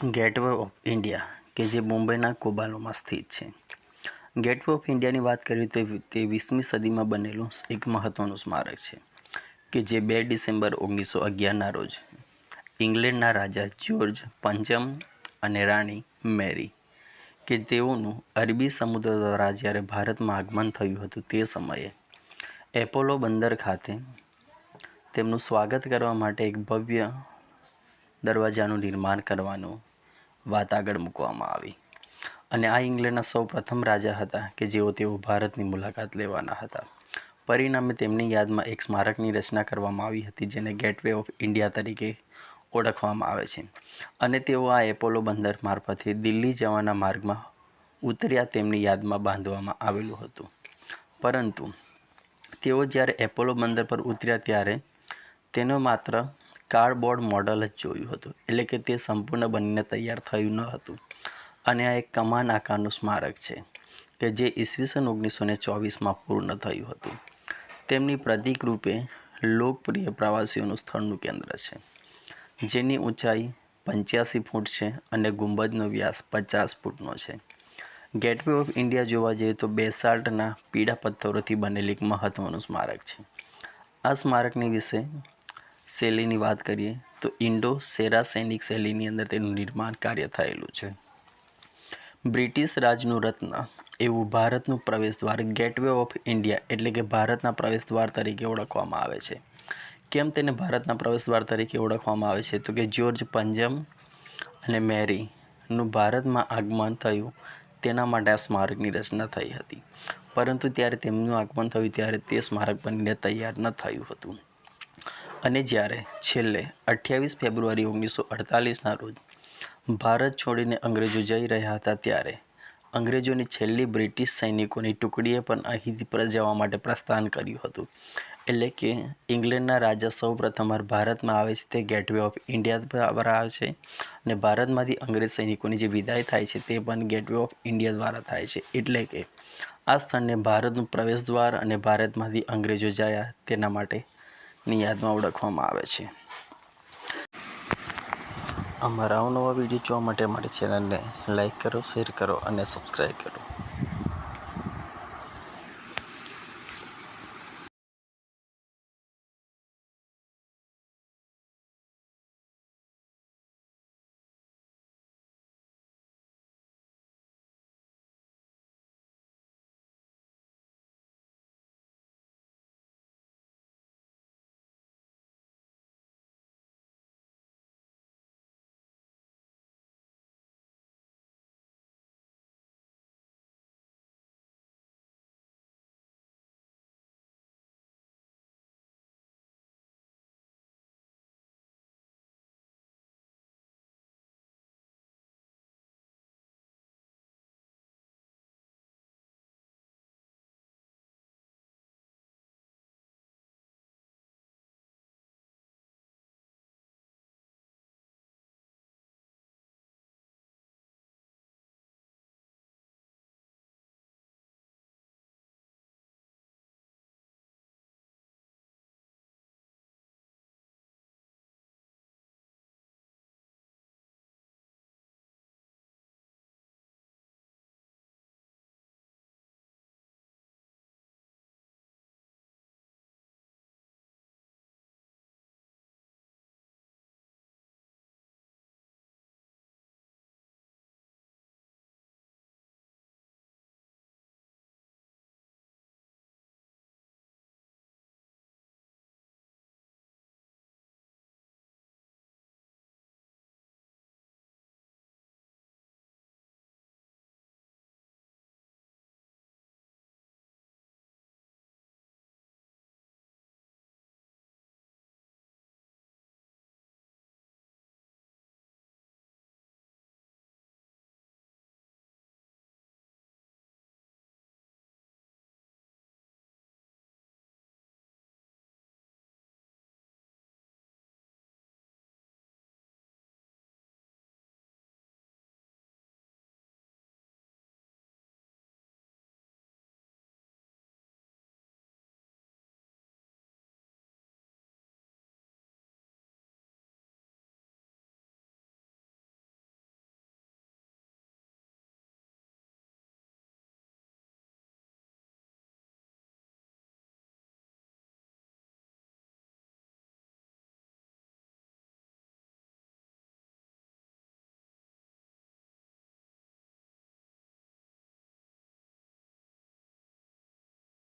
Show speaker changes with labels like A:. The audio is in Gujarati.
A: ગેટવે ઓફ ઇન્ડિયા કે જે મુંબઈના કોબાલોમાં સ્થિત છે. ગેટવે ઓફ ઇન્ડિયાની વાત કરીએ તો તે વીસમી સદીમાં બનેલું એક મહત્ત્વનું સ્મારક છે, કે જે બે ડિસેમ્બર ઓગણીસો અગિયારના રોજ ઇંગ્લેન્ડના રાજા જ્યોર્જ પંચમ અને રાણી મેરી, કે તેઓનું અરબી સમુદ્ર દ્વારા જ્યારે ભારતમાં આગમન થયું હતું તે સમયે એપોલો બંદર ખાતે તેમનું સ્વાગત કરવા માટે એક ભવ્ય દરવાજાનું નિર્માણ કરવાનું વાત આગળ મૂકવામાં આવી. અને આ ઇંગ્લેન્ડના સૌ પ્રથમ રાજા હતા કે જેઓ તેઓ ભારતની મુલાકાત લેવાના હતા. પરિણામે તેમની યાદમાં એક સ્મારકની રચના કરવામાં આવી હતી, જેને ગેટવે ઓફ ઇન્ડિયા તરીકે ઓળખવામાં આવે છે. અને તેઓ આ એપોલો બંદર મારફતે દિલ્હી જવાના માર્ગમાં ઉતર્યા તેમની યાદમાં બાંધવામાં આવેલું હતું. પરંતુ તેઓ જ્યારે એપોલો બંદર પર ઉતર્યા ત્યારે તેનો માત્ર કાર્ડબોર્ડ મોડલ જ જોયું હતું. એટલે કે તે સંપૂર્ણ બનીને તૈયાર થયું ન હતું. અને આ એક કમાન આકારનું સ્મારક છે, કે જે ઈસવીસન ઓગણીસો ને ચોવીસમાં પૂર્ણ થયું હતું. તેમની પ્રતિકરૂપે લોકપ્રિય પ્રવાસીઓનું સ્થળનું કેન્દ્ર છે. જેની ઊંચાઈ પંચ્યાસી ફૂટ છે અને ગુંબજનો વ્યાસ પચાસ ફૂટનો છે. ગેટવે ઓફ ઇન્ડિયા જોવા જઈએ તો બેસાલ્ટના પીળા પથ્થરોથી બનેલી એક મહત્ત્વનું સ્મારક છે. આ સ્મારકની વિશે શૈલીની વાત કરીએ તો ઇન્ડો સેરા સૈનિક શૈલીની અંદર તેનું નિર્માણ કાર્ય થયેલું છે. બ્રિટિશ રાજનું રત્ન, એવું ભારતનું પ્રવેશદ્વાર ગેટવે ઓફ ઇન્ડિયા એટલે કે ભારતના પ્રવેશદ્વાર તરીકે ઓળખવામાં આવે છે. કેમ તેને ભારતના પ્રવેશદ્વાર તરીકે ઓળખવામાં આવે છે? તો કે જ્યોર્જ પંજમ અને મેરીનું ભારતમાં આગમન થયું, તેના માટે આ સ્મારકની રચના થઈ હતી. પરંતુ ત્યારે તેમનું આગમન થયું ત્યારે તે સ્મારક બનીને તૈયાર ન થયું હતું. અને જ્યારે છેલ્લે અઠ્યાવીસ ફેબ્રુઆરી ઓગણીસો અડતાલીસના રોજ ભારત છોડીને અંગ્રેજો જઈ રહ્યા હતા ત્યારે અંગ્રેજોની છેલ્લી બ્રિટિશ સૈનિકોની ટુકડીએ પણ અહીંથી જવા માટે પ્રસ્થાન કર્યું હતું. એટલે કે ઇંગ્લેન્ડના રાજા સૌ પ્રથમવાર ભારતમાં આવે છે તે ગેટવે ઓફ ઇન્ડિયા દ્વારા આવે છે અને ભારતમાંથી અંગ્રેજ સૈનિકોની જે વિદાય થાય છે તે પણ ગેટવે ઓફ ઇન્ડિયા દ્વારા થાય છે. એટલે કે આ સ્થળને ભારતનું પ્રવેશદ્વાર અને ભારતમાંથી અંગ્રેજો જયા તેના માટેની યાદમાં ઓળખવામાં આવે છે. અમારા અવનવા વીડિયો જોવા માટે અમારી ચેનલને લાઈક કરો, શેર કરો અને સબસ્ક્રાઈબ કરો.